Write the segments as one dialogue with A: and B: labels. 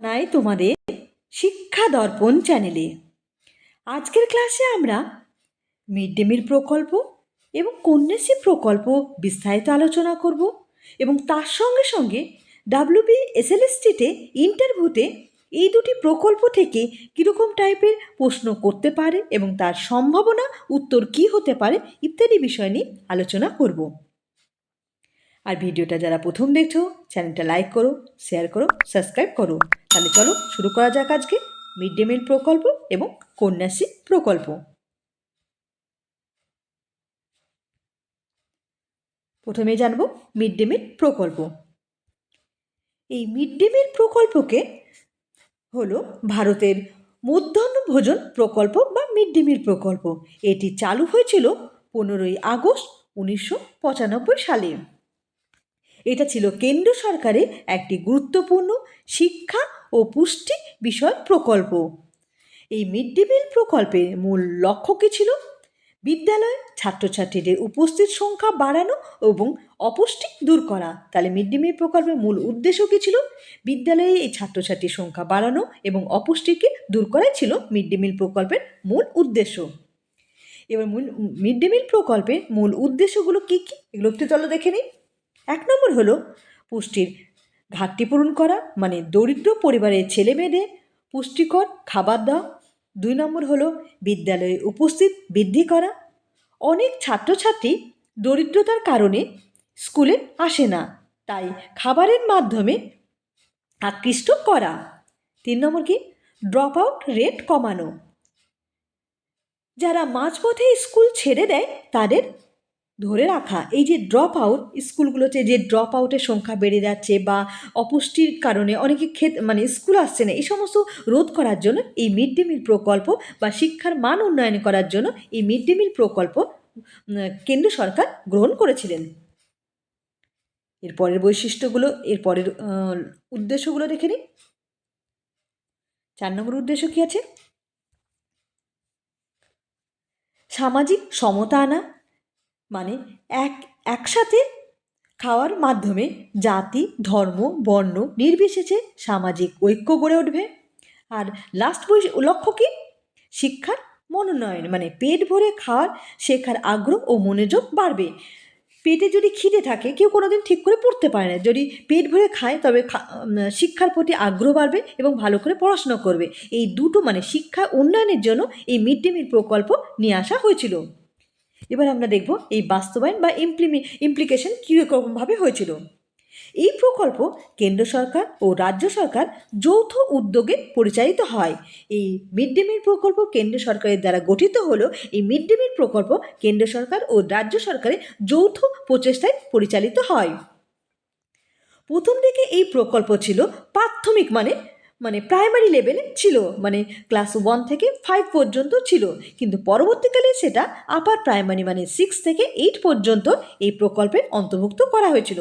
A: নাই তোমাদের শিক্ষা দর্পণ চ্যানেলে। আজকের ক্লাসে আমরা মিড ডে মিল প্রকল্প এবং কন্যাশ্রী প্রকল্প বিস্তারিত আলোচনা করব এবং তার সঙ্গে সঙ্গে ডাব্লিউবি এসএলএসটিতে ইন্টারভিউতে এই দুটি প্রকল্প থেকে কীরকম টাইপের প্রশ্ন করতে পারে এবং তার সম্ভাবনা, উত্তর কী হতে পারে ইত্যাদি বিষয় নিয়ে আলোচনা করব। আর ভিডিওটা যারা প্রথম দেখছ, চ্যানেলটা লাইক করো শেয়ার করো সাবস্ক্রাইব করো। তাহলে চলো, শুরু করা যাক আজকে মিড ডে মিল প্রকল্প এবং কন্যাশ্রী প্রকল্প। প্রথমে জানব মিড ডে মিল প্রকল্প। এই মিড ডে মিল প্রকল্পকে হলো ভারতের মধ্যাহ্ন ভোজন প্রকল্প বা মিড ডে মিল প্রকল্প। এটি চালু হয়েছিল পনেরোই আগস্ট উনিশশো পঁচানব্বই সালে। এটা ছিল কেন্দ্র সরকারের একটি গুরুত্বপূর্ণ শিক্ষা ও পুষ্টি বিষয়ক প্রকল্প। এই মিড ডে মিল প্রকল্পের মূল লক্ষ্য কী ছিল? বিদ্যালয়ে ছাত্রছাত্রীদের উপস্থিত সংখ্যা বাড়ানো এবং অপুষ্টি দূর করা। তাহলে মিড ডে মিল প্রকল্পের মূল উদ্দেশ্য কী ছিল? বিদ্যালয়ে এই ছাত্রছাত্রীর সংখ্যা বাড়ানো এবং অপুষ্টিকে দূর করাই ছিল মিড ডে মিল প্রকল্পের মূল উদ্দেশ্য। এবার মূল মিড ডে মিল প্রকল্পের মূল উদ্দেশ্যগুলো কী কী? এগুলো একটু চলো দেখে নিই। এক নম্বর হলো পুষ্টির ঘাটতি পূরণ করা মানে দরিদ্র পরিবারের ছেলে মেয়েদের পুষ্টিকর খাবার দেওয়া দুই নম্বর হলো বিদ্যালয়ে উপস্থিত বৃদ্ধি করা। অনেক ছাত্রছাত্রী দরিদ্রতার কারণে স্কুলে আসে না, তাই খাবারের মাধ্যমে আকৃষ্ট করা। তিন নম্বর কি? ড্রপ আউট রেট কমানো। যারা মাঝপথে স্কুল ছেড়ে দেয়, তাদের ধরে রাখা, এই যে ড্রপ আউট স্কুলগুলোতে যে ড্রপ আউটের সংখ্যা বেড়ে যাচ্ছে বা অপুষ্টির কারণে অনেকে খেত মানে স্কুল আসছে না, এই সমস্ত রোধ করার জন্য এই মিড ডে মিল প্রকল্প বা শিক্ষার মান উন্নয়ন করার জন্য এই মিড ডে মিল প্রকল্প কেন্দ্র সরকার গ্রহণ করেছিলেন। এর পরের বৈশিষ্ট্যগুলো, এর পরের উদ্দেশ্যগুলো দেখে নিই। চার নম্বর উদ্দেশ্য কী আছে? সামাজিক সমতা আনা মানে এক, একসাথে খাওয়ার মাধ্যমে জাতি, ধর্ম, বর্ণ নির্বিশেষে সামাজিক ঐক্য গড়ে উঠবে। আর লাস্ট বই, লক্ষ্য কী? শিক্ষার মনোনয়ন মানে পেট ভরে খাওয়ার শেখার আগ্রহ ও মনোযোগ বাড়বে। পেটে যদি খিদে থাকে, কেউ কোনো দিন ঠিক করে পড়তে পারে না। যদি পেট ভরে খায়, তবে শিক্ষার প্রতি আগ্রহ বাড়বে এবং ভালো করে পড়াশোনা করবে। এই দুটো মানে শিক্ষা উন্নয়নের জন্য এই মিড ডে মিল প্রকল্প নিয়ে আসা হয়েছিল। এবার আমরা দেখব এই বাস্তবায়ন বা ইমপ্লিমে ইমপ্লিকেশন কীরকমভাবে হয়েছিল। এই প্রকল্প কেন্দ্র সরকার ও রাজ্য সরকার যৌথ উদ্যোগে পরিচালিত হয়। এই মিড ডে মিল প্রকল্প কেন্দ্র সরকারের দ্বারা গঠিত হলো। এই মিড ডে মিল প্রকল্প কেন্দ্র সরকার ও রাজ্য সরকারের যৌথ প্রচেষ্টায় পরিচালিত হয়। প্রথম দিকে এই প্রকল্প ছিল প্রাথমিক মানে মানে প্রাইমারি লেভেলে ছিল মানে ক্লাস ওয়ান থেকে ফাইভ পর্যন্ত ছিল। কিন্তু পরবর্তীকালে সেটা আপার প্রাইমারি মানে সিক্স থেকে এইট পর্যন্ত এই প্রকল্পের অন্তর্ভুক্ত করা হয়েছিল।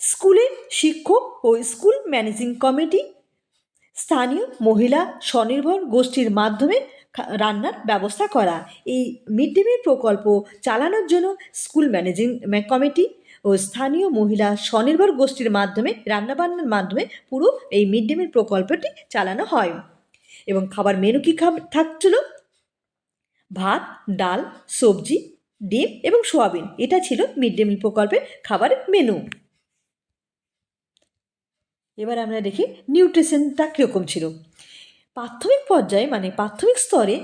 A: স্কুলের শিক্ষক ও স্কুল ম্যানেজিং কমিটি, স্থানীয় মহিলা স্বনির্ভর গোষ্ঠীর মাধ্যমে রান্নার ব্যবস্থা করা। এই মিড ডে মিল প্রকল্প চালানোর জন্য স্কুল ম্যানেজিং কমিটি ও স্থানীয় মহিলা স্বনির্ভর গোষ্ঠীর মাধ্যমে, রান্নাবান্নার মাধ্যমে পুরো এই মিড ডে মিল প্রকল্পটি চালানো হয়। এবং খাবার মেনু কী খাব থাকছিল? ভাত, ডাল, সবজি, ডিম এবং সোয়াবিন। এটা ছিল মিড ডে মিল প্রকল্পের খাবারের মেনু। এবার আমরা দেখি নিউট্রিশনটা কীরকম ছিল। প্রাথমিক পর্যায়ে মানে প্রাথমিক স্তরে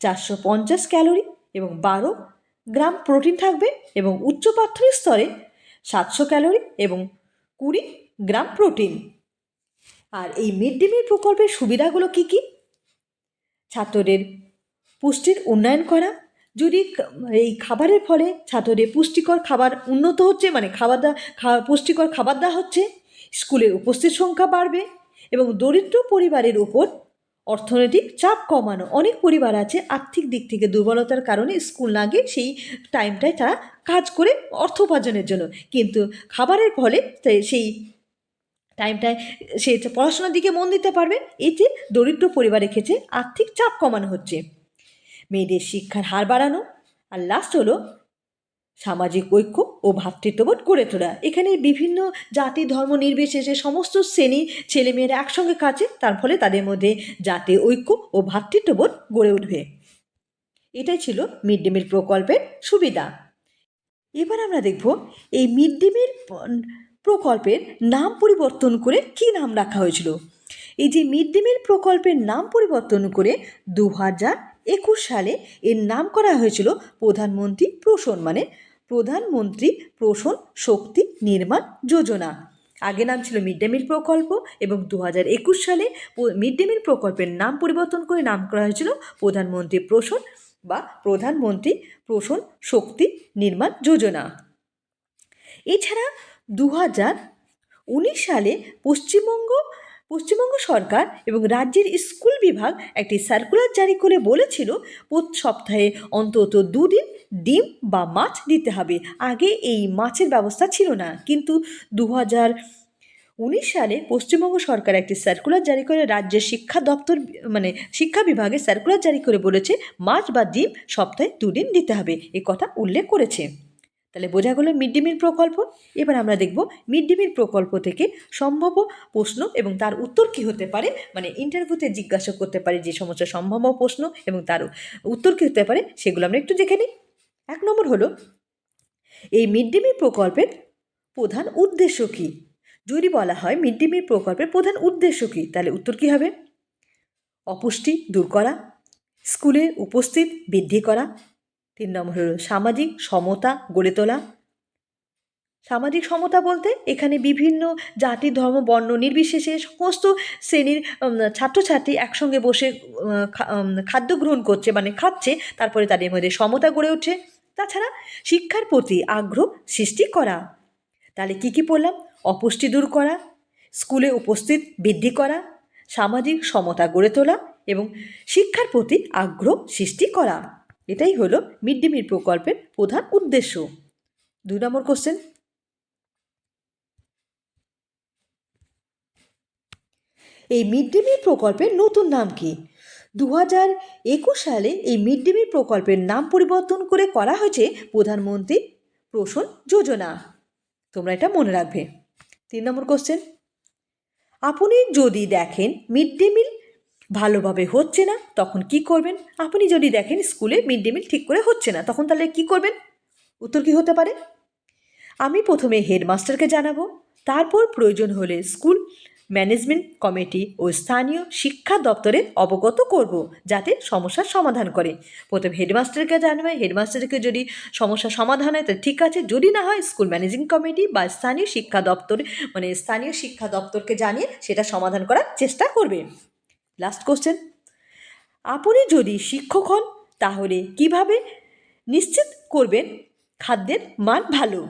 A: চারশো পঞ্চাশ ক্যালোরি এবং বারো গ্রাম প্রোটিন থাকবে এবং উচ্চ প্রাথমিক স্তরে সাতশো ক্যালোরি এবং কুড়ি গ্রাম প্রোটিন। আর এই মিড ডে মিল প্রকল্পের সুবিধাগুলো কী কী? ছাত্রদের পুষ্টির উন্নয়ন করা, যদি এই খাবারের ফলে ছাত্রদের পুষ্টিকর খাবার উন্নত হচ্ছে মানে খাবার দেওয়া পুষ্টিকর খাবার দেওয়া হচ্ছে, স্কুলের উপস্থিত সংখ্যা বাড়বে এবং দরিদ্র পরিবারের উপর অর্থনৈতিক চাপ কমানো। অনেক পরিবার আছে আর্থিক দিক থেকে দুর্বলতার কারণে স্কুল না গিয়ে সেই টাইমটায় তারা কাজ করে অর্থ উপার্জনের জন্য। কিন্তু খাবারের ফলে সেই টাইমটায় সে পড়াশোনার দিকে মন দিতে পারবে। এতে দরিদ্র পরিবারের ক্ষেত্রে আর্থিক চাপ কমানো হচ্ছে। মেয়েদের শিক্ষার হার বাড়ানো। আর লাস্ট হলো সামাজিক ঐক্য ও ভ্রাতৃত্ববোধ গড়ে তোলা। এখানে বিভিন্ন জাতি, ধর্ম নির্বিশেষে সমস্ত শ্রেণি ছেলেমেয়েরা একসঙ্গে কাছে তার ফলে তাদের মধ্যে জাতি ঐক্য ও ভ্রাতৃত্ববোধ গড়ে উঠবে। এটাই ছিল মিড ডে মিল প্রকল্পের সুবিধা। এবার আমরা দেখব এই মিড ডে মিল প্রকল্পের নাম পরিবর্তন করে কী নাম রাখা হয়েছিল। এই যে মিড ডে মিল প্রকল্পের নাম পরিবর্তন করে দু হাজার একুশ সালে এর নাম করা হয়েছিল প্রধানমন্ত্রী পোষণ মানে প্রধানমন্ত্রী পোষণ শক্তি নির্মাণ যোজনা। আগে নাম ছিল মিড ডে মিল প্রকল্প এবং দু একুশ সালে মিড ডে মিল প্রকল্পের নাম পরিবর্তন করে নাম করা হয়েছিল প্রধানমন্ত্রী পোষণ বা প্রধানমন্ত্রী পোষণ শক্তি নির্মাণ যোজনা। এছাড়া দু হাজার উনিশ সালে পশ্চিমবঙ্গ পশ্চিমবঙ্গ সরকার এবং রাজ্যের স্কুল বিভাগ একটি সার্কুলার জারি করে বলেছিল, প্রতি সপ্তাহে অন্তত দুদিন ডিম বা মাছ দিতে হবে। আগে এই মাছের ব্যবস্থা ছিল না। কিন্তু দু হাজার উনিশ সালে পশ্চিমবঙ্গ সরকার একটি সার্কুলার জারি করে, রাজ্যের শিক্ষা দপ্তর মানে শিক্ষা বিভাগে সার্কুলার জারি করে বলেছে, মাছ বা ডিম সপ্তাহে দুদিন দিতে হবে। এ কথা উল্লেখ করেছে। তাহলে বোঝা গেল মিড ডে মিল প্রকল্প। এবার আমরা দেখব মিড ডে মিল প্রকল্প থেকে সম্ভাব্য প্রশ্ন এবং তার উত্তর কী হতে পারে? মানে ইন্টারভিউতে জিজ্ঞাসা করতে পারে যে সমস্ত সম্ভাব্য প্রশ্ন এবং তার উত্তর কী হতে পারে সেগুলো আমরা একটু দেখে নিই। এক নম্বর হলো, এই মিড ডে মিল প্রকল্পের প্রধান উদ্দেশ্য কী? যদি বলা হয় মিড ডে মিল প্রকল্পের প্রধান উদ্দেশ্য কী, তাহলে উত্তর কী হবে? অপুষ্টি দূর করা, স্কুলে উপস্থিত বৃদ্ধি করা। তিন নম্বর হলো সামাজিক সমতা গড়ে তোলা। সামাজিক সমতা বলতে এখানে বিভিন্ন জাতি, ধর্ম, বর্ণ নির্বিশেষে সমস্ত শ্রেণির ছাত্রছাত্রী একসঙ্গে বসে খাদ্য গ্রহণ করছে মানে খাচ্ছে, তারপরে তাদের মধ্যে সমতা গড়ে ওঠে। তাছাড়া শিক্ষার প্রতি আগ্রহ সৃষ্টি করা। তাহলে কী কী পড়লাম? অপুষ্টি দূর করা, স্কুলে উপস্থিত বৃদ্ধি করা, সামাজিক সমতা গড়ে তোলা এবং শিক্ষার প্রতি আগ্রহ সৃষ্টি করা। এটাই হলো মিড ডে মিল প্রকল্পের প্রধান উদ্দেশ্য। দুই নম্বর কোশ্চেন এই মিড ডে মিল প্রকল্পের নতুন নাম কি? দু হাজার একুশ সালে এই মিড ডে মিল প্রকল্পের নাম পরিবর্তন করে করা হয়েছে প্রধানমন্ত্রী পোষণ যোজনা। তোমরা এটা মনে রাখবে। তিন নম্বর কোশ্চেন আপনি যদি দেখেন মিড ডে মিল ভালোভাবে হচ্ছে না, তখন কি করবেন? আপনি যদি দেখেন স্কুলে মিড ডে মিল ঠিক করে হচ্ছে না, তখন তাহলে কি করবেন? উত্তর কী হতে পারে? আমি প্রথমে হেডমাস্টারকে জানাব, তারপর প্রয়োজন হলে স্কুল ম্যানেজমেন্ট কমিটি ও স্থানীয় শিক্ষা দপ্তরে অবগত করব যাতে সমস্যার সমাধান করে। প্রথম হেডমাস্টারকে জানবে, হেডমাস্টারকে যদি সমস্যার সমাধান হয়, তাহলে ঠিক আছে। যদি না হয়, স্কুল ম্যানেজিং কমিটি বা স্থানীয় শিক্ষা দপ্তর মানে স্থানীয় শিক্ষা দপ্তরকে জানিয়ে সেটা সমাধান করার চেষ্টা করবে। লাস্ট কোশ্চেন আপনি যদি শিক্ষক হন, তাহলে কীভাবে নিশ্চিত করবেন খাদ্যের মান ভালো?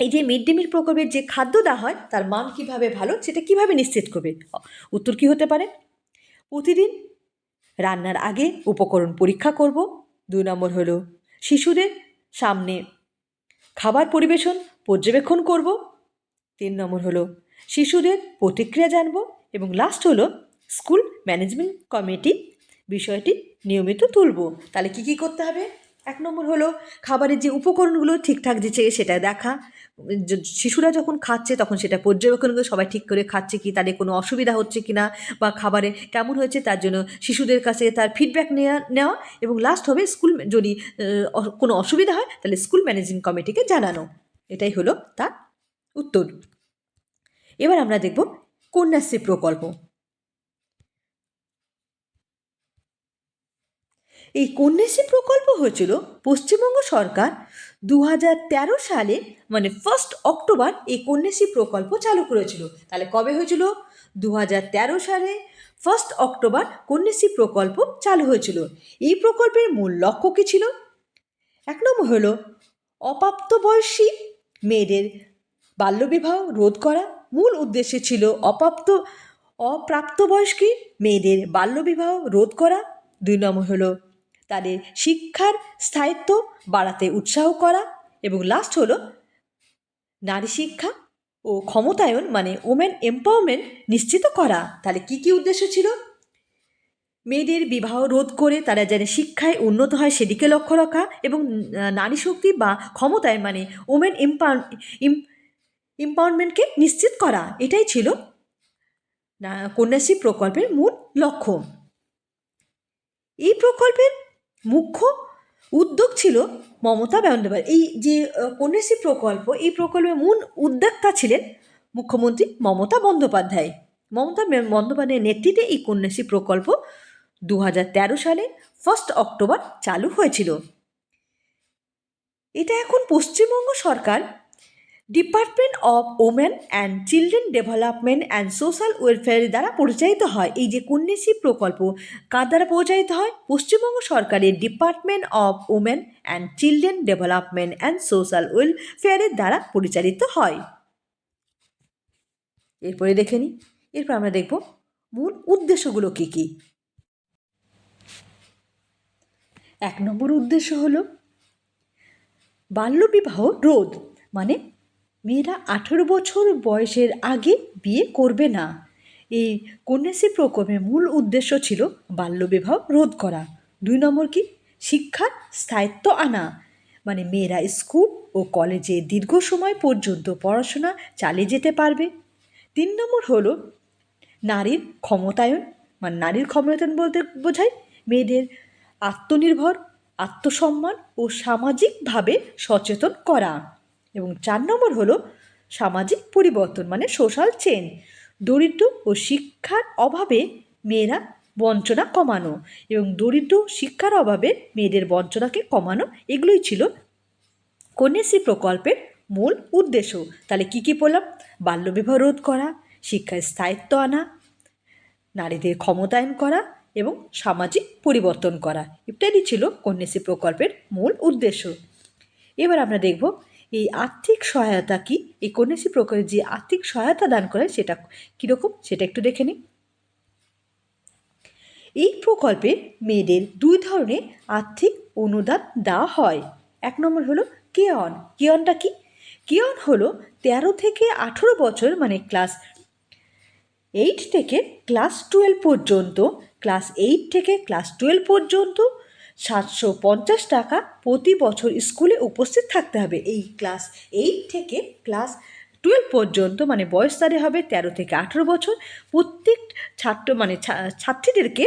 A: এই যে মিড ডে মিল প্রকল্পের যে খাদ্য দেওয়া হয়, তার মান কীভাবে ভালো, সেটা কীভাবে নিশ্চিত করবে? উত্তর কী হতে পারে? প্রতিদিন রান্নার আগে উপকরণ পরীক্ষা করব। দুই নম্বর হলো শিশুদের সামনে খাবার পরিবেশন, পর্যবেক্ষণ করব। তিন নম্বর হলো শিশুদের প্রতিক্রিয়া জানব। এবং লাস্ট হলো স্কুল ম্যানেজমেন্ট কমিটি বিষয়টি নিয়মিত তুলব। তাহলে কী কী করতে হবে? এক নম্বর হলো খাবারের যে উপকরণগুলো ঠিকঠাক দিচ্ছে সেটা দেখা। শিশুরা যখন খাচ্ছে তখন সেটা পর্যবেক্ষণ করে সবাই ঠিক করে খাচ্ছে কি, তাদের কোনো অসুবিধা হচ্ছে কি না বা খাবারে কেমন হয়েছে তার জন্য শিশুদের কাছে তার ফিডব্যাক নেওয়া নেওয়া এবং লাস্ট হবে স্কুল যদি কোনো অসুবিধা হয় তাহলে স্কুল ম্যানেজিং কমিটিকে জানানো। এটাই হলো তার উত্তর। এবার আমরা দেখব কন্যাশ্রী প্রকল্প। এই কন্যাশ্রী প্রকল্প হয়েছিল পশ্চিমবঙ্গ সরকার দু সালে মানে ফার্স্ট অক্টোবর এই কন্যাশ্রী প্রকল্প চালু করেছিল। তাহলে কবে হয়েছিল? দু সালে ফার্স্ট অক্টোবর কন্যাশ্রী প্রকল্প চালু হয়েছিল। এই প্রকল্পের মূল লক্ষ্য কী ছিল? এক নম্বর হলো অপ্রাপ্তবয়সী মেয়েদের বাল্যবিবাহ রোধ করা। মূল উদ্দেশ্য ছিল অপ্রাপ্ত, অপ্রাপ্তবয়স্কী মেয়েদের বাল্যবিবাহ রোধ করা। দুই নম্বর হলো তাদের শিক্ষার স্থায়িত্ব বাড়াতে উৎসাহ করা এবং লাস্ট হলো নারী শিক্ষা ও ক্ষমতায়ন মানে ওমেন এম্পাওয়ারমেন্ট নিশ্চিত করা। তাহলে কি কি উদ্দেশ্য ছিল? মেয়েদের বিবাহ রোধ করে তারা যেন শিক্ষায় উন্নত হয় সেদিকে লক্ষ্য রাখা এবং নারী শক্তি বা ক্ষমতায় মানে ওমেন এম্পাওয়ার এম্পাওয়ারমেন্টকে নিশ্চিত করা। এটাই ছিল কন্যাশ্রী প্রকল্পের মূল লক্ষ্য। এই প্রকল্পের মুখ্য উদ্যোগ ছিল মমতা বন্দ্যোপাধ্যায়। এই যে কন্যাশ্রী প্রকল্প, এই প্রকল্পের মূল উদ্যোক্তা ছিলেন মুখ্যমন্ত্রী মমতা বন্দ্যোপাধ্যায়। মমতা বন্দ্যোপাধ্যায়ের নেতৃত্বে এই কন্যাশ্রী প্রকল্প দু হাজার তেরো সালে ফার্স্ট অক্টোবর চালু হয়েছিল। এটা এখন পশ্চিমবঙ্গ সরকার department of women and children development and social welfare দ্বারা পরিচালিত হয়। এই যে কন্যাশ্রী প্রকল্প, কার দ্বারা পরিচালিত হয়? পশ্চিমবঙ্গ সরকারের department of women and children development and social ওয়েলফেয়ারের দ্বারা পরিচালিত হয়। এরপরে দেখে নিই। এরপর আমরা দেখব মূল উদ্দেশ্যগুলো কী কী। এক নম্বর উদ্দেশ্য হলো বাল্যবিবাহ রোধ মানে মেয়েরা আঠেরো বছর বয়সের আগে বিয়ে করবে না। এই কন্যাশ্রী প্রকল্পের মূল উদ্দেশ্য ছিল বাল্যবিবাহ রোধ করা। দুই নম্বর কি? শিক্ষার স্থায়িত্ব আনা। মানে মেয়েরা স্কুল ও কলেজে দীর্ঘ সময় পর্যন্ত পড়াশোনা চালিয়ে যেতে পারবে। তিন নম্বর হলো নারীর ক্ষমতায়ন। মানে নারীর ক্ষমতায়ন বলতে বোঝায় মেয়েদের আত্মনির্ভর, আত্মসম্মান ও সামাজিকভাবে সচেতন করা। এবং চার নম্বর হলো সামাজিক পরিবর্তন মানে সোশ্যাল চেঞ্জ দরিদ্র ও শিক্ষার অভাবে মেয়েরা বঞ্চনা কমানো এবং দরিদ্র শিক্ষার অভাবে মেয়েদের বঞ্চনাকে কমানো, এগুলোই ছিল কন্যাশ্রী প্রকল্পের মূল উদ্দেশ্য। তাহলে কী কী বললাম বাল্যবিবাহ রোধ করা, শিক্ষায় স্থায়িত্ব আনা, নারীদের ক্ষমতায়ন করা এবং সামাজিক পরিবর্তন করা। ইত্যাদি ছিল কন্যাশ্রী প্রকল্পের মূল উদ্দেশ্য। এবার আমরা দেখব এই আর্থিক সহায়তা কি? এই কন্যাশ্রী প্রকল্পে যে আর্থিক সহায়তা দান করে সেটা কীরকম? সেটা একটু দেখে নিই। এই প্রকল্পে মেয়েদের দুই ধরনের আর্থিক অনুদান দেওয়া হয়। এক নম্বর হলো কেয়ন। কেয়নটা কি? কেয়ন হলো তেরো থেকে আঠেরো বছর মানে ক্লাস এইট থেকে ক্লাস টুয়েলভ পর্যন্ত, ক্লাস এইট থেকে ক্লাস টুয়েলভ পর্যন্ত সাতশো পঞ্চাশ টাকা প্রতি বছর স্কুলে উপস্থিত থাকতে হবে। এই ক্লাস এইট থেকে ক্লাস টুয়েলভ পর্যন্ত মানে বয়স তারে হবে তেরো থেকে আঠেরো বছর। প্রত্যেক ছাত্র মানে ছাত্রীদেরকে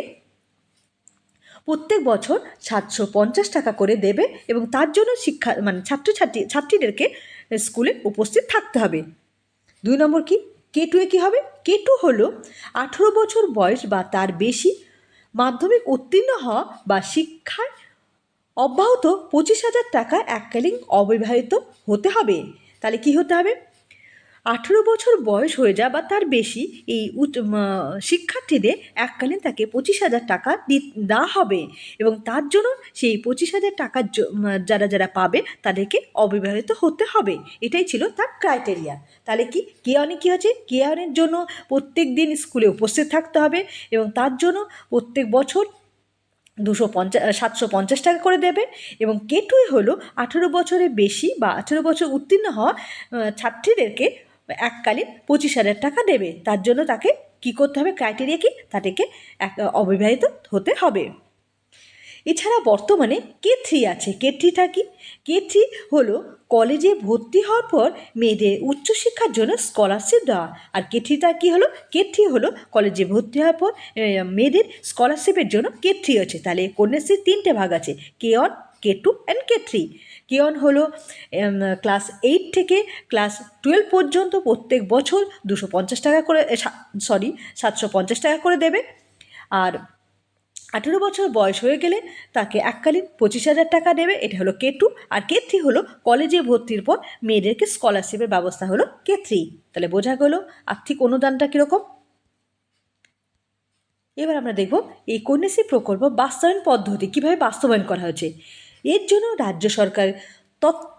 A: প্রত্যেক বছর সাতশো পঞ্চাশ টাকা করে দেবে এবং তার জন্য শিক্ষা মানে ছাত্রছাত্রী, ছাত্রীদেরকে স্কুলে উপস্থিত থাকতে হবে। দুই নম্বর কি? কে টুয়ে কী হবে? কে টু হলো আঠেরো বছর বয়স বা তার বেশি মাধ্যমিক উত্তীর্ণ হওয়া বা শিক্ষায় অব্যাহত পঁচিশ হাজার টাকা এককালীন অবিবাহিত হতে হবে। তাহলে কি হতে হবে? আঠেরো বছর বয়স হয়ে যায় বা তার বেশি এই শিক্ষার্থীদের এককালীন তাকে পঁচিশ হাজার টাকা দি- দেওয়া হবে এবং তার জন্য সেই পঁচিশ হাজার উম, যারা যারা পাবে তাদেরকে অবিবাহিত হতে হবে। এটাই ছিল তার ক্রাইটেরিয়া তাহলে কি কেয়ানে কী হচ্ছে কেয়ানের জন্য প্রত্যেক দিন স্কুলে উপস্থিত থাকতে হবে এবং তার জন্য প্রত্যেক বছর দুশো পঞ্চাশ সাতশো পঞ্চাশ টাকা করে দেবে এবং কেটুই হলো আঠেরো বছরের বেশি বা আঠেরো বছর উত্তীর্ণ হওয়া ছাত্রীদেরকে এককালীন পঁচিশ হাজার টাকা দেবে। তার জন্য তাকে কি করতে হবে? ক্রাইটেরিয়া কি? তাদেরকে এক, অবিবাহিত হতে হবে। এছাড়া বর্তমানে কে থ্রি আছে। কে থ্রিটা কি? কে থ্রি হলো কলেজে ভর্তি হওয়ার পর মেয়েদের উচ্চশিক্ষার জন্য স্কলারশিপ দেওয়া। আর কে থ্রিটা কী হলো? কে থ্রি হলো কলেজে ভর্তি হওয়ার পর মেয়েদের স্কলারশিপের জন্য কে থ্রি আছে। তাহলে কন্যাশ্রীর তিনটে ভাগ আছে। K one K two and K three K one হলো ক্লাস এইট থেকে ক্লাস টুয়েলভ পর্যন্ত প্রত্যেক বছর দুশো পঞ্চাশ টাকা করে সরি সাতশো পঞ্চাশ টাকা করে দেবে। আর আঠেরো বছর বয়স হয়ে গেলে তাকে এককালীন পঁচিশ হাজার টাকা দেবে। এটা হলো কে টু আর কে থ্রি হলো কলেজে ভর্তির পর মেয়েদেরকে স্কলারশিপের ব্যবস্থা হলো কে থ্রি তাহলে বোঝা গেল আর্থিক অনুদানটা কীরকম। এবার আমরা দেখব এই কন্যাশ্রী প্রকল্প বাস্তবায়ন পদ্ধতি কীভাবে বাস্তবায়ন করা হয়েছে। এর জন্য রাজ্য সরকার তৎ-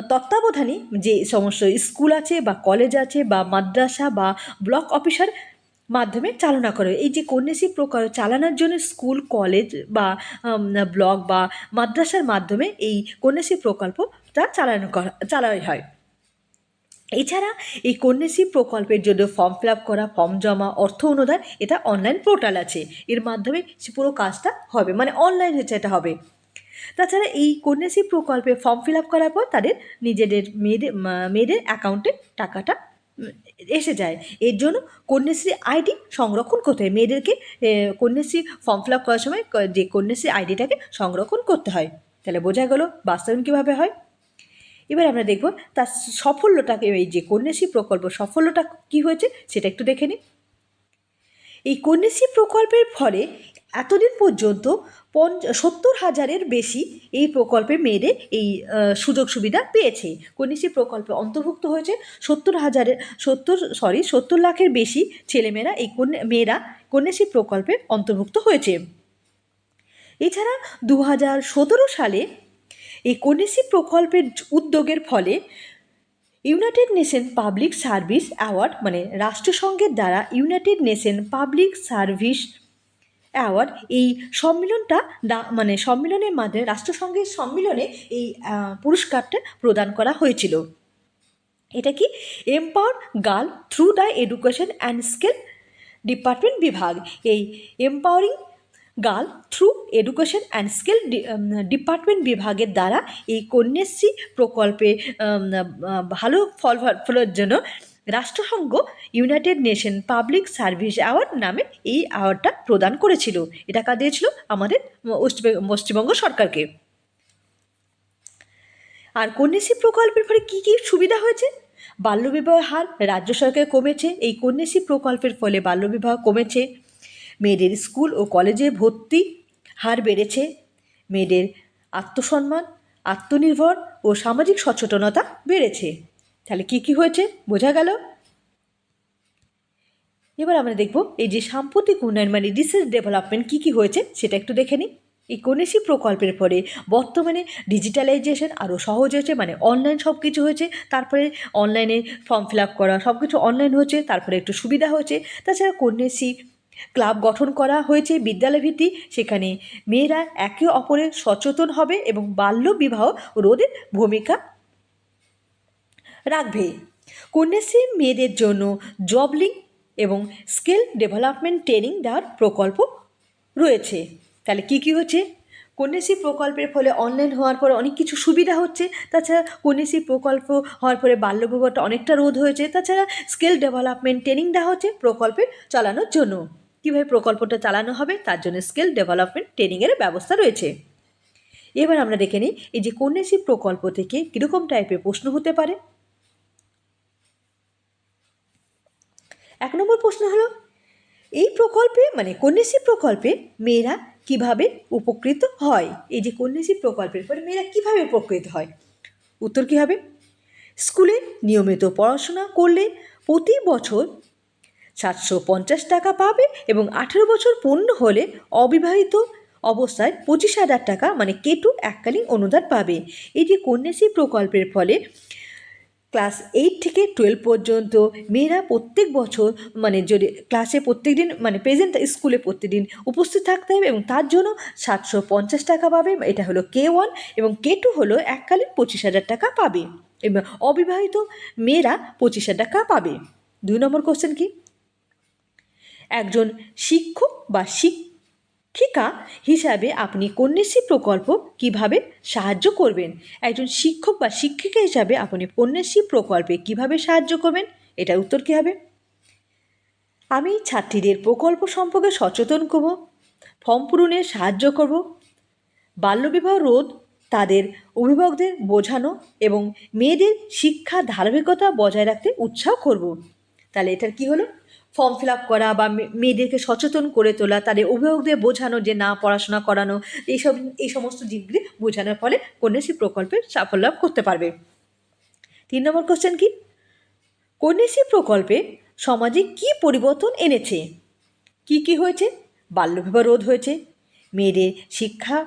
A: তত্ত্বাবধানে যে সমস্ত স্কুল আছে বা কলেজ আছে বা মাদ্রাসা বা ব্লক অফিসার মাধ্যমে চালনা করে। এই যে কন্যাশ্রী প্রকার চালানোর জন্য স্কুল, কলেজ বা ব্লক বা মাদ্রাসার মাধ্যমে এই কন্যাশ্রী প্রকল্পটা চালানো করা চালানো হয়। এছাড়া এই কন্যাশ্রী প্রকল্পের জন্য ফর্ম ফিল করা ফর্ম জমা, অর্থ অনুদান এটা অনলাইন পোর্টাল আছে। এর মাধ্যমে পুরো কাজটা হবে। মানে অনলাইন হচ্ছে, এটা হবে। তাছাড়া এই কন্যাশ্রী প্রকল্পে ফর্ম ফিল আপ করার পর তাদের নিজেদের মেয়েদের মেয়েদের অ্যাকাউন্টে টাকাটা এসে যায়। এর জন্য কন্যাশ্রী আইডি সংরক্ষণ করতে হয়। মেয়েদেরকে কন্যাশ্রী ফর্ম ফিল আপ করার সময় যে কন্যাশ্রী আইডিটাকে সংরক্ষণ করতে হয়। তাহলে বোঝা গেল বাস্তবায়ন কীভাবে হয়। এবার আমরা দেখব তার সাফল্যটাকে এই যে কন্যাশ্রী প্রকল্প সাফল্যটা কী হয়েছে সেটা একটু দেখে নিই। এই কন্যাশ্রী প্রকল্পের ফলে এতদিন পর্যন্ত পঞ্চ, সত্তর হাজারের বেশি এই প্রকল্পে মেয়েদের এই সুযোগ সুবিধা পেয়েছে। কন্যাশ্রী প্রকল্পে অন্তর্ভুক্ত হয়েছে সত্তর হাজারের, সত্তর সরি সত্তর লাখের বেশি ছেলেমেয়েরা এই কন্যা, মেয়েরা কন্যাশ্রী প্রকল্পে অন্তর্ভুক্ত হয়েছে। এছাড়া দু হাজার সতেরো সালে এই কন্যাশ্রী প্রকল্পের উদ্যোগের ফলে United Nation public service award মানে রাষ্ট্রসংঘের দ্বারা United Nation public service award এই সম্মিলনটা মানে সম্মিলনের মাধ্যমে রাষ্ট্রসংঘের সম্মিলনে এই পুরস্কারটা প্রদান করা হয়েছিল। এটা কি? Empower girl through the education and skill department বিভাগ। এই empowering girl through education and skill department বিভাগের দ্বারা এই কন্যাশ্রী প্রকল্পে ভালো ফল, ফলের জন্য রাষ্ট্রসংঘ United Nation public service award নামে এই অ্যাওয়ার্ডটা প্রদান করেছিল। এটা কার দিয়েছিল? আমাদের পশ্চিমবঙ্গ সরকারকে। আর কন্যাশ্রী প্রকল্পের ফলে কী কী সুবিধা হয়েছে? বাল্যবিবাহ হার রাজ্য সরকার কমেছে, এই কন্যাশ্রী প্রকল্পের ফলে বাল্যবিবাহ কমেছে? মেয়েদের স্কুল ও কলেজে ভর্তি হার বেড়েছে, মেয়েদের আত্মসম্মান, আত্মনির্ভর ও সামাজিক সচেতনতা বেড়েছে। তাহলে কী কী হয়েছে? বোঝা গেল? এবার আমরা দেখব এই যে সাম্প্রতিক উন্নয়ন মানে রিসার্চ ডেভেলপমেন্ট কী কী হয়েছে সেটা একটু দেখে নিই। এই কন্যাশ্রী প্রকল্পের পরে বর্তমানে ডিজিটালাইজেশন আরও সহজ হয়েছে মানে অনলাইন সব কিছু হয়েছে, তারপরে অনলাইনে ফর্ম ফিল আপ করা সব কিছু অনলাইন হয়েছে, তারপরে একটু সুবিধা হয়েছে। তাছাড়া কন্যাশ্রী ক্লাব গঠন করা হয়েছে বিদ্যালয় ভিত্তিক সেখানে মেয়েরা একে অপরের সচেতন হবে এবং বাল্য বিবাহ রোধের ভূমিকা রাখবে। কন্যাশ্রী মেয়েদের জন্য জব লিঙ্ক এবং স্কিল ডেভেলপমেন্ট ট্রেনিং দেওয়ার প্রকল্প রয়েছে। তাহলে কী কী হচ্ছে? কন্যাশ্রী প্রকল্পের ফলে অনলাইন হওয়ার পর অনেক কিছু সুবিধা হচ্ছে। তাছাড়া কন্যাশ্রী প্রকল্প হওয়ার পরে বাল্যবিবাহটা অনেকটা রোধ হয়েছে। তাছাড়া স্কিল ডেভেলপমেন্ট ট্রেনিং দেওয়া হচ্ছে প্রকল্পের চালানোর জন্য। কীভাবে প্রকল্পটা চালানো হবে? তার জন্য স্কিল ডেভেলপমেন্ট ট্রেনিংয়ের ব্যবস্থা রয়েছে। এবার আমরা দেখে নিই, এই যে কন্যাশ্রী প্রকল্প থেকে কীরকম টাইপের প্রশ্ন হতে পারে? এক নম্বর প্রশ্ন হলো, এই প্রকল্পে মানে কন্যাশ্রী প্রকল্পে মেয়েরা কীভাবে উপকৃত হয়? এই যে কন্যাশ্রী প্রকল্পের পরে মেয়েরা কীভাবে উপকৃত হয়? উত্তর কী হবে? স্কুলে নিয়মিত পড়াশোনা করলে প্রতি বছর সাতশো পঞ্চাশ টাকা পাবে এবং আঠেরো বছর পূর্ণ হলে অবিবাহিত অবস্থায় পঁচিশ হাজার টাকা মানে কেটু এককালীন অনুদান পাবে। যে কন্যাশ্রী প্রকল্পের ফলে ক্লাস এইট থেকে টুয়েলভ পর্যন্ত মেয়েরা প্রত্যেক বছর মানে যদি ক্লাসে প্রত্যেক দিন মানে প্রেজেন্ট স্কুলে প্রত্যেকদিন উপস্থিত থাকতে হবে এবং তার জন্য সাতশো পঞ্চাশ টাকা পাবে। এটা হলো কে ওয়ান এবং কে টু হলো এককালীন পঁচিশ হাজার টাকা পাবে। এবং অবিবাহিত মেয়েরা পঁচিশ হাজার টাকা পাবে। দুই নম্বর কোশ্চেন কি? একজন শিক্ষক বা শিক্ষিকা হিসাবে আপনি কন্যাশ্রী প্রকল্প কীভাবে সাহায্য করবেন? একজন শিক্ষক বা শিক্ষিকা হিসাবে আপনি কন্যাশ্রী প্রকল্পে কীভাবে সাহায্য করবেন? এটার উত্তর কী হবে? আমি ছাত্রীদের প্রকল্প সম্পর্কে সচেতন করব, ফর্ম পূরণে সাহায্য করব, বাল্যবিবাহ রোধ, তাদের অভিভাবকদের বোঝানো এবং মেয়েদের শিক্ষা ধারাবাহিকতা বজায় রাখতে উৎসাহ করব। তাহলে এটার কি হলো? ফর্ম ফিল আপ করা বা মেয়েদেরকে সচেতন করে তোলা, তাদের অভিভাবকদের বোঝানো, যে না, পড়াশোনা করানো এইসব এই সমস্ত দিকগুলি বোঝানোর ফলে কন্যাশ্রী প্রকল্পের সাফল্য লাভ করতে পারবে। তিন নম্বর কোশ্চেন কি? কন্যাশ্রী প্রকল্পে সমাজে কি পরিবর্তন এনেছে? কি কি হয়েছে? বাল্যবিবাহ রোধ হয়েছে, মেয়েদের শিক্ষা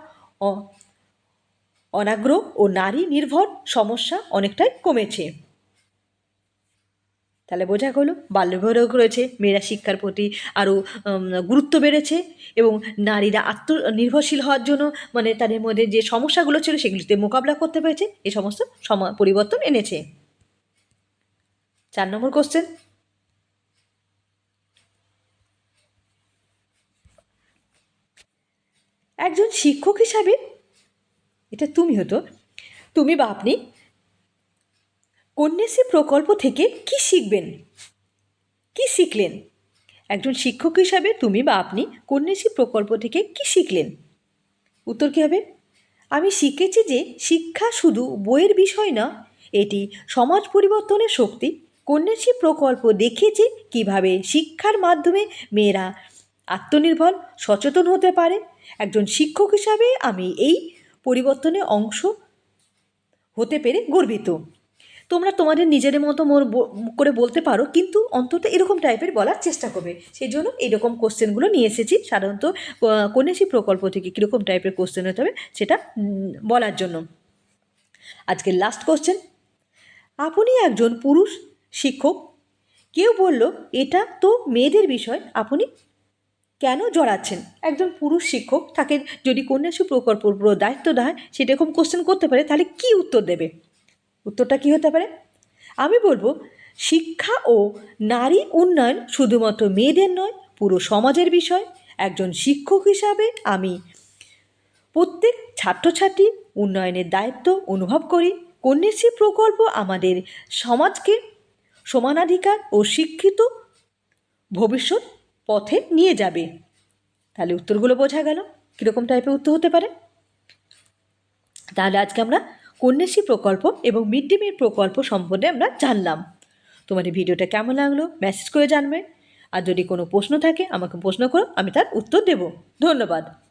A: অনাগ্রহ ও নারী নির্ভর সমস্যা অনেকটাই কমেছে। তাহলে বোঝা গেলো বাল্যবিবাহ রয়েছে মেয়েরা শিক্ষার প্রতি আরও গুরুত্ব বেড়েছে এবং নারীরা আত্মনির্ভরশীল হওয়ার জন্য মানে তাদের মধ্যে যে সমস্যাগুলো ছিল সেগুলিতে মোকাবিলা করতে পেরেছে এই সমস্ত সমা, পরিবর্তন এনেছে। চার নম্বর কোশ্চেন একজন শিক্ষক হিসাবে, এটা তুমি হতো, তুমি বা আপনি কন্যাশ্রী প্রকল্প থেকে কি শিখবেন? কি শিখলেন? একজন শিক্ষক হিসাবে তুমি বা আপনি কন্যাশ্রী প্রকল্প থেকে কি শিখলেন? উত্তর কী হবে? আমি শিখেছি যে শিক্ষা শুধু বইয়ের বিষয় না, এটি সমাজ পরিবর্তনের শক্তি। কন্যাশ্রী প্রকল্প দেখিয়েছে কীভাবে শিক্ষার মাধ্যমে মেয়েরা আত্মনির্ভর, সচেতন হতে পারে। একজন শিক্ষক হিসাবে আমি এই পরিবর্তনের অংশ হতে পেরে গর্বিত। তোমরা তোমাদের নিজেদের মতো মোর করে বলতে পারো, কিন্তু অন্তত এরকম টাইপের বলার চেষ্টা করবে। সেই জন্য এরকম কোশ্চেনগুলো নিয়ে এসেছি, সাধারণত কন্যাশ্রী প্রকল্প থেকে কীরকম টাইপের কোশ্চেন হতে হবে, সেটা বলার জন্য। আজকে লাস্ট কোশ্চেন আপনি একজন পুরুষ, শিক্ষক, কেউ বলল, এটা তো মেয়েদের বিষয়, আপনি কেন জড়াচ্ছেন? একজন পুরুষ শিক্ষক তাকে যদি কন্যাশ্রী প্রকল্পের পুরো দায়িত্ব দেয়, সেটা এরকম কোশ্চেন করতে পারে, তাহলে কি উত্তর দেবে? উত্তরটা কি হতে পারে? আমি বলব, শিক্ষা ও নারী উন্নয়ন শুধুমাত্র মেয়েদের নয়, পুরো সমাজের বিষয়। একজন শিক্ষক হিসাবে আমি প্রত্যেক ছাত্রছাত্রী উন্নয়নের দায়িত্ব অনুভব করি। কন্যাশ্রী প্রকল্প আমাদের সমাজকে সমানাধিকার ও শিক্ষিত ভবিষ্যৎ পথে নিয়ে যাবে। তাহলে উত্তরগুলো বোঝা গেল। কীরকম টাইপের উত্তর হতে পারে? তাহলে আজকে আমরা কন্যাশ্রী প্রকল্প এবং মিড ডে মিল প্রকল্প সম্বন্ধে আমরা জানলাম। তোমাদের ভিডিওটা কেমন লাগল মেসেজ করে জানবে। আর যদি কোনো প্রশ্ন থাকে, আমাকে প্রশ্ন করো, আমি তার উত্তর দেব। ধন্যবাদ।